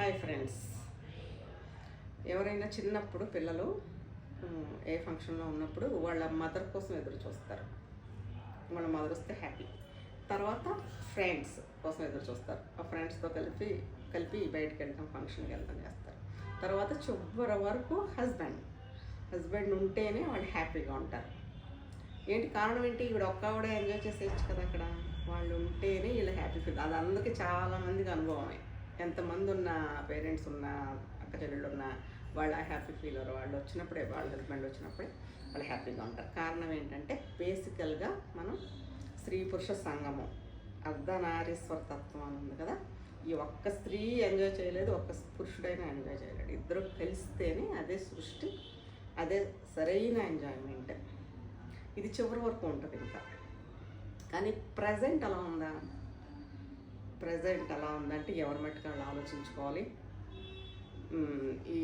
Hi friends. ఎవరైనా చిన్నప్పుడు పిల్లలు ఏ ఫంక్షన్లో ఉన్నప్పుడు వాళ్ళ మదర్ కోసం ఎదురు చూస్తారు. వాళ్ళ మదర్ వస్తే హ్యాపీ. తర్వాత ఫ్రెండ్స్ కోసం ఎదురు చూస్తారు. ఆ ఫ్రెండ్స్తో కలిపి కలిపి బయటకు వెళ్తాం ఫంక్షన్కి వెళ్తాం చేస్తారు. తర్వాత చివరి వరకు హస్బెండ్. హస్బెండ్ ఉంటేనే వాళ్ళు హ్యాపీగా ఉంటారు. ఏంటి కారణం ఏంటి? ఈవిడ ఒక్కవిడే ఎంజాయ్ చేసేయచ్చు కదా అక్కడ. వాళ్ళు ఉంటేనే వీళ్ళు హ్యాపీ ఫీల్. అది అందరికీ చాలా మందికి అనుభవమే. ఎంతమంది ఉన్న పేరెంట్స్ ఉన్న అక్క చెల్లెళ్ళు ఉన్న వాళ్ళ హ్యాపీ ఫీల్ అవ్వరు. వాళ్ళు వచ్చినప్పుడే వాళ్ళ హస్బెండ్ వచ్చినప్పుడే వాళ్ళు హ్యాపీగా ఉంటారు. కారణం ఏంటంటే బేసికల్గా మనం స్త్రీ పురుష సంగమం అర్ధనారీశ్వర తత్వం అని ఉంది కదా. ఈ ఒక్క స్త్రీ ఎంజాయ్ చేయలేదు ఒక్క పురుషుడైనా ఎంజాయ్ చేయలేడు. ఇద్దరు కలిస్తేనే అదే సృష్టి అదే సరైన ఎంజాయ్మెంట్. ఇది చివరి వరకు ఉంటుంది ఇంకా. కానీ ప్రజెంట్ అలా ఉందా? ప్రజెంట్ అలా ఉందంటే ఎవరి మట్టుకు వాళ్ళు ఆలోచించుకోవాలి. ఈ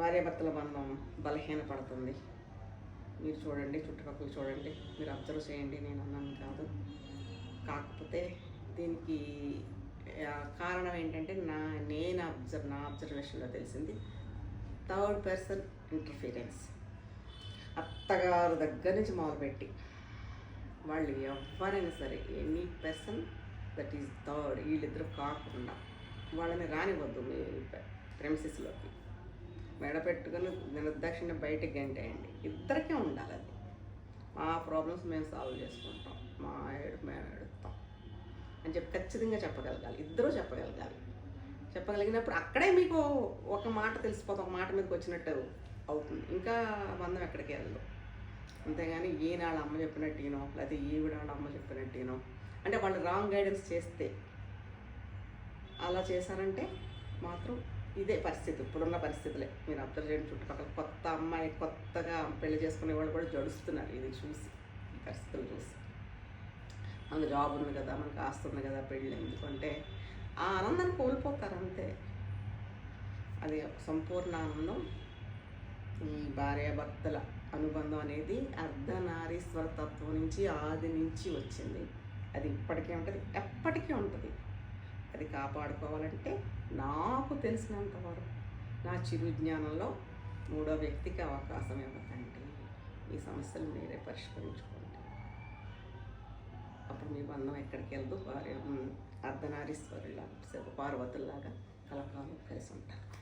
భార్యాభర్తల బంధం బలహీనపడుతుంది. మీరు చూడండి చుట్టుపక్కల చూడండి మీరు అబ్జర్వ్ చేయండి నేను అన్నాను కాదు. కాకపోతే దీనికి కారణం ఏంటంటే నా నేను అబ్జర్వ్ నా అబ్జర్వేషన్లో తెలిసింది థర్డ్ పర్సన్ ఇంటర్ఫీరెన్స్. అత్తగారు దగ్గర నుంచి మొదలుపెట్టి వాళ్ళు ఎవరైనా సరే any person that is third వీళ్ళిద్దరు కాకుండా వాళ్ళని రానివ్వద్దు మీ ప్రెమిసెస్లోకి మెడపెట్టుకుని నిర్దక్షిణ బయటకు గంటేయండి. ఇద్దరికే ఉండాలి అది. మా ప్రాబ్లమ్స్ మేము సాల్వ్ చేసుకుంటాం. మా ఏడు మేము ఏడుస్తాం అని చెప్పి ఖచ్చితంగా చెప్పగలగాలి. ఇద్దరూ చెప్పగలగాలి. చెప్పగలిగినప్పుడు అక్కడే మీకు ఒక మాట తెలిసిపోతుంది. ఒక మాట మీదకి వచ్చినట్టు అవుతుంది. ఇంకా బంధం ఎక్కడికి వెళ్ళదు. అంతేగాని ఈయన అమ్మ చెప్పినట్టు ఈనో లేకపోతే ఈవిడ వాళ్ళ అమ్మ చెప్పినట్టు ఈనో అంటే వాళ్ళు రాంగ్ గైడెన్స్ చేస్తే అలా చేశారంటే మాత్రం ఇదే పరిస్థితి. ఇప్పుడున్న పరిస్థితులే. మీరు అబ్జర్వ్ చేయండి చుట్టుపక్కల. కొత్త అమ్మాయి కొత్తగా పెళ్ళి చేసుకునే వాళ్ళు కూడా జడుస్తున్నారు. ఇది చూసి ఈ పరిస్థితులు చూసి. మనకు జాబ్ ఉంది కదా మనకు ఆస్తి ఉంది కదా పెళ్ళి ఎందుకంటే ఆ ఆనందాన్ని కోల్పోతారు అంతే. అది ఒక సంపూర్ణ ఆనందం. ఈ భార్యాభర్తల అనుబంధం అనేది అర్ధనారీశ్వర తత్వం నుంచి ఆది నుంచి వచ్చింది. అది ఇప్పటికీ ఉంటుంది ఎప్పటికీ ఉంటుంది. అది కాపాడుకోవాలంటే నాకు తెలిసినంత వరకు నా చిరు జ్ఞానంలో మూడో వ్యక్తికి అవకాశం ఇవ్వకండి. ఈ సమస్యలు మీరే పరిష్కరించుకోండి. అప్పుడు మీ బంధం ఎక్కడికి వెళ్తూ భార్య అర్ధనారీశ్వరులాగా శివ పార్వతుల్లాగా కలకాలం కలిసి ఉంటారు.